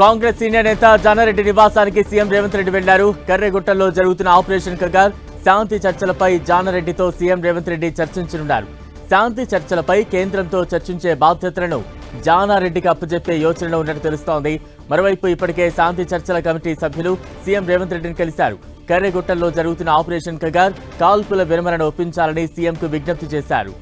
Congress senior నేత జానారెడ్డి నివాసానికి CM Revanth Reddy వెళ్ళారు. కర్రెగుట్టలో జరుగుతున్న ఆపరేషన్ కగార్ శాంతి చర్చలపై జానారెడ్డితో సీఎం రేవంత్ రెడ్డి చర్చించనున్నారు. శాంతి చర్చలపై కేంద్రంతో చర్చించే బాధ్యతలను జానారెడ్డికి అప్పచెప్పే యోచనలో ఉన్నట్టు తెలుస్తోంది. మరోవైపు ఇప్పటికే శాంతి చర్చల కమిటీ సభ్యులు సీఎం రేవంత్ రెడ్డిని కలిశారు. కర్రెగుట్టల్లో జరుగుతున్న ఆపరేషన్ కగార్ కాల్పుల విరమణను ఒప్పించాలని సీఎంకు విజ్ఞప్తి చేశారు.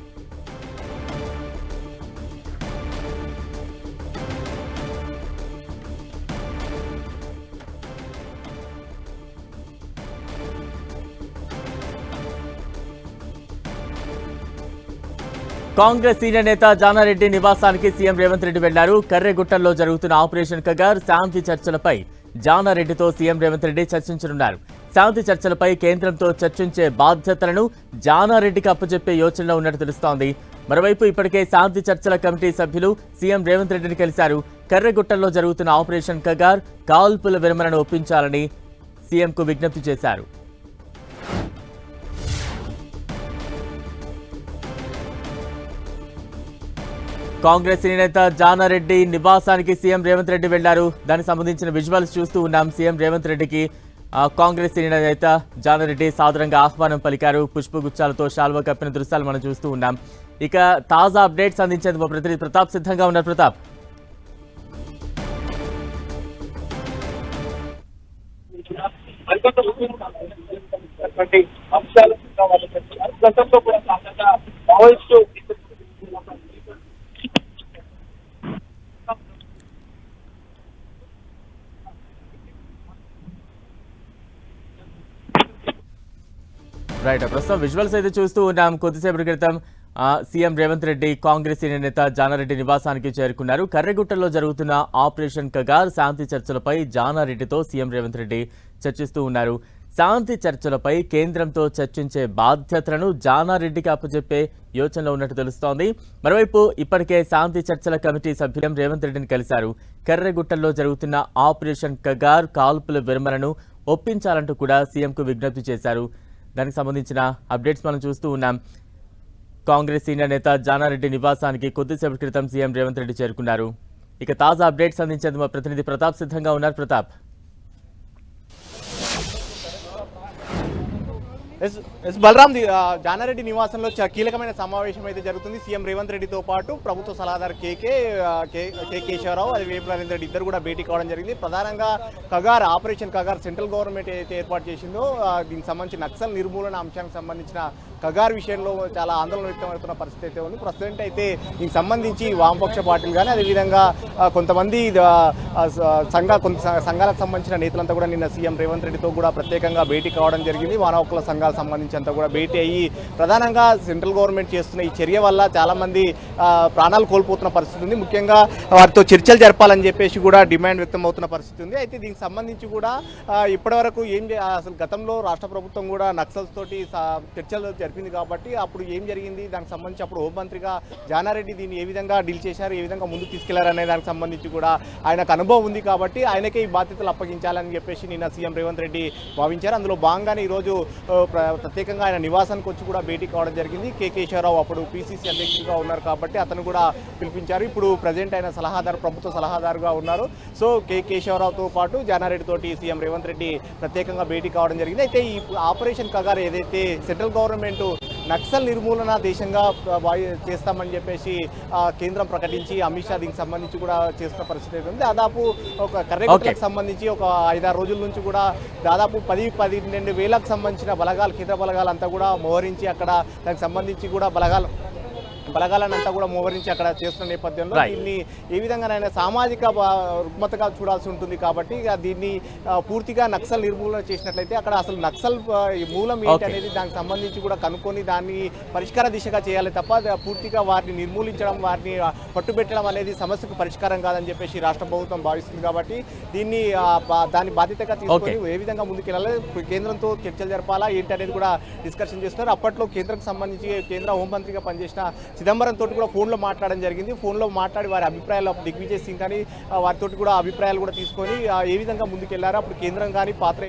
కాంగ్రెస్ సీనియర్ నేత జానారెడ్డి నివాసానికి సీఎం రేవంత్ రెడ్డి వెళ్ళారు. కర్రెగుట్టల్లో జరుగుతున్న ఆపరేషన్ కగార్ శాంతి చర్చలపై జానారెడ్డితో సీఎం రేవంత్ రెడ్డి చర్చించనున్నారు. శాంతి చర్చలపై కేంద్రంతో చర్చించే బాధ్యతలను జానారెడ్డికి అప్పచెప్పే యోచనలో ఉన్నట్టు తెలుస్తోంది. మరోవైపు ఇప్పటికే శాంతి చర్చల కమిటీ సభ్యులు సీఎం రేవంత్ రెడ్డిని కలిశారు. కర్రెగుట్టల్లో జరుగుతున్న ఆపరేషన్ కగార్ కాల్పుల విరమణను ఒప్పించాలని సీఎంకు విజ్ఞప్తి చేశారు. కాంగ్రెస్ సీనియర్ నేత జానారెడ్డి నివాసానికి సీఎం రేవంత్ రెడ్డి వెళ్ళారు. దానికి సంబంధించిన విజువల్స్ చూస్తూ ఉన్నాం. సీఎం రేవంత్ రెడ్డికి కాంగ్రెస్ సీనియర్ నేత జానారెడ్డి సాదరంగా ఆహ్వానం పలికారు. పుష్పగుచ్చాలతో శాల్వ కప్పిన దృశ్యాలు మనం చూస్తూ ఉన్నాం. ఇక తాజా అప్డేట్స్ అందించేందుకు మా ప్రతినిధి ప్రతాప్ సిద్ధంగా ఉన్నారు. ప్రతాప్. అంశాలు రైట్ ప్రస్తుతం విజువల్స్ అయితే చూస్తూ ఉన్నాం. కొద్దిసేపటి క్రితం CM Revanth Reddy Congress senior నేత జానారెడ్డి నివాసానికి చేరుకున్నారు. కర్రెగుట్టలో జరుగుతున్న ఆపరేషన్ కగార్ శాంతి చర్చలపై జానారెడ్డితో సీఎం రేవంత్ రెడ్డి చర్చిస్తూ ఉన్నారు. శాంతి చర్చలపై కేంద్రంతో చర్చించే బాధ్యతలను జానారెడ్డికి అప్పచెప్పే యోచనలో ఉన్నట్టు తెలుస్తోంది. మరోవైపు ఇప్పటికే శాంతి చర్చల కమిటీ సభ్యులం రేవంత్ రెడ్డిని కలిశారు. కర్రగుట్టల్లో జరుగుతున్న ఆపరేషన్ కగార్ కాల్పుల విరమణను ఒప్పించాలంటూ కూడా సీఎంకు విజ్ఞప్తి చేశారు. దానికి సంబంధించిన అప్డేట్స్ మనం చూస్తూ ఉన్నాం. కాంగ్రెస్ సీనియర్ నేత జానారెడ్డి నివాసానికి కొద్దిసేపటి క్రితం సీఎం రేవంత్ రెడ్డి చేరుకున్నారు. ఇక తాజా అప్డేట్స్ అందించేందుకు మా ప్రతినిధి ప్రతాప్ సిద్ధంగా ఉన్నారు. ప్రతాప్. ఎస్ ఎస్ బలరాం జానారెడ్డి నివాసంలో కీలకమైన సమావేశం అయితే జరుగుతుంది. సీఎం రేవంత్ రెడ్డితో పాటు ప్రభుత్వ సలహాదారు కేకే కే కేశవరావు అది వేపు నరేంద్ర రెడ్డి ఇద్దరు కూడా భేటీ కావడం జరిగింది. ప్రధానంగా Kagar operation Kagar central government ఏదైతే ఏర్పాటు చేసిందో దీనికి సంబంధించి నక్సల్ నిర్మూలన అంశానికి సంబంధించిన కగార్ విషయంలో చాలా ఆందోళన వ్యక్తమవుతున్న పరిస్థితి అయితే ఉంది. ప్రస్తుతం అయితే దీనికి సంబంధించి వామపక్ష పార్టీలు కానీ అదేవిధంగా కొంతమంది సంఘ కొంత సంఘాలకు సంబంధించిన నేతలంతా కూడా నిన్న సీఎం రేవంత్ రెడ్డితో కూడా ప్రత్యేకంగా భేటీ కావడం జరిగింది. మానవ హక్కుల సంఘాలకు సంబంధించి అంతా కూడా భేటీ అయ్యి ప్రధానంగా సెంట్రల్ గవర్నమెంట్ చేస్తున్న ఈ చర్య వల్ల చాలామంది ప్రాణాలు కోల్పోతున్న పరిస్థితి ఉంది. ముఖ్యంగా వారితో చర్చలు జరపాలని చెప్పేసి కూడా డిమాండ్ వ్యక్తం అవుతున్న పరిస్థితి ఉంది. అయితే దీనికి సంబంధించి కూడా ఇప్పటివరకు ఏం అసలు గతంలో రాష్ట్ర ప్రభుత్వం కూడా నక్సల్స్ తోటి చర్చలు జరిపి చెప్పింది కాబట్టి అప్పుడు ఏం జరిగింది? దానికి సంబంధించి అప్పుడు హోంమంత్రిగా జానారెడ్డి దీన్ని ఏ విధంగా డీల్ చేశారు? ఏ విధంగా ముందుకు తీసుకెళ్ళారు దానికి సంబంధించి కూడా ఆయనకు అనుభవం ఉంది కాబట్టి ఆయనకే ఈ బాధ్యతలు అప్పగించాలని చెప్పేసి నిన్న సీఎం రేవంత్ రెడ్డి భావించారు. అందులో భాగంగానే ఈరోజు ప్రత్యేకంగా ఆయన నివాసానికి వచ్చి కూడా భేటీ కావడం జరిగింది. కె. కేశవరావు అప్పుడు పిసిసి అధ్యక్షుడిగా ఉన్నారు కాబట్టి అతను కూడా పిలిపించారు. ఇప్పుడు ప్రజెంట్ ఆయన సలహాదారు ప్రభుత్వ సలహాదారుగా ఉన్నారు. So K. కేశవరావుతో పాటు జానారెడ్డి తోటి సీఎం రేవంత్ రెడ్డి ప్రత్యేకంగా భేటీ కావడం జరిగింది. అయితే ఈ ఆపరేషన్ కగారు ఏదైతే సెంట్రల్ గవర్నమెంట్ నక్సల్ నిర్మూలన దేశంగా చేస్తామని చెప్పేసి కేంద్రం ప్రకటించి అమిత్ షా దీనికి సంబంధించి కూడా చేస్తున్న పరిస్థితి ఉంది. దాదాపు ఒక కర్రెగుట్టలకు సంబంధించి ఒక ఐదారు రోజుల నుంచి కూడా దాదాపు పది పన్నెండు వేలకు సంబంధించిన బలగాలు కేంద్ర బలగాలు అంతా కూడా మోహరించి అక్కడ దానికి సంబంధించి కూడా బలగాలు బలగాలనంతా కూడా మోహరించి అక్కడ చేస్తున్న నేపథ్యంలో. దీన్ని ఏ విధంగానైనా సామాజిక రుగ్మతగా చూడాల్సి ఉంటుంది కాబట్టి ఇక దీన్ని పూర్తిగా నక్సల్ నిర్మూలన చేసినట్లయితే అక్కడ అసలు నక్సల్ మూలం ఏంటి. అనేది దానికి సంబంధించి కూడా కనుక్కొని దాన్ని పరిష్కార దిశగా చేయాలి తప్ప పూర్తిగా వారిని నిర్మూలించడం వారిని పట్టుబెట్టడం అనేది సమస్యకు పరిష్కారం కాదని చెప్పేసి రాష్ట్ర ప్రభుత్వం భావిస్తుంది కాబట్టి దీన్ని దాన్ని బాధ్యతగా తీసుకొని ఏ విధంగా ముందుకెళ్ళాలి కేంద్రంతో చర్చలు జరపాలా ఏంటి అనేది కూడా డిస్కషన్ చేస్తున్నారు అప్పట్లో కేంద్రం సంబంధించి కేంద్ర హోంమంత్రిగా పనిచేసిన చిదంబరం తోటి కూడా ఫోన్లో మాట్లాడడం జరిగింది. ఫోన్లో మాట్లాడి వారి అభిప్రాయాలు దిగ్విజయ్ సింగ్ కానీ వారితో కూడా అభిప్రాయాలు కూడా తీసుకొని ఏ విధంగా ముందుకెళ్ళారో? అప్పుడు కేంద్రం కానీ పాత్ర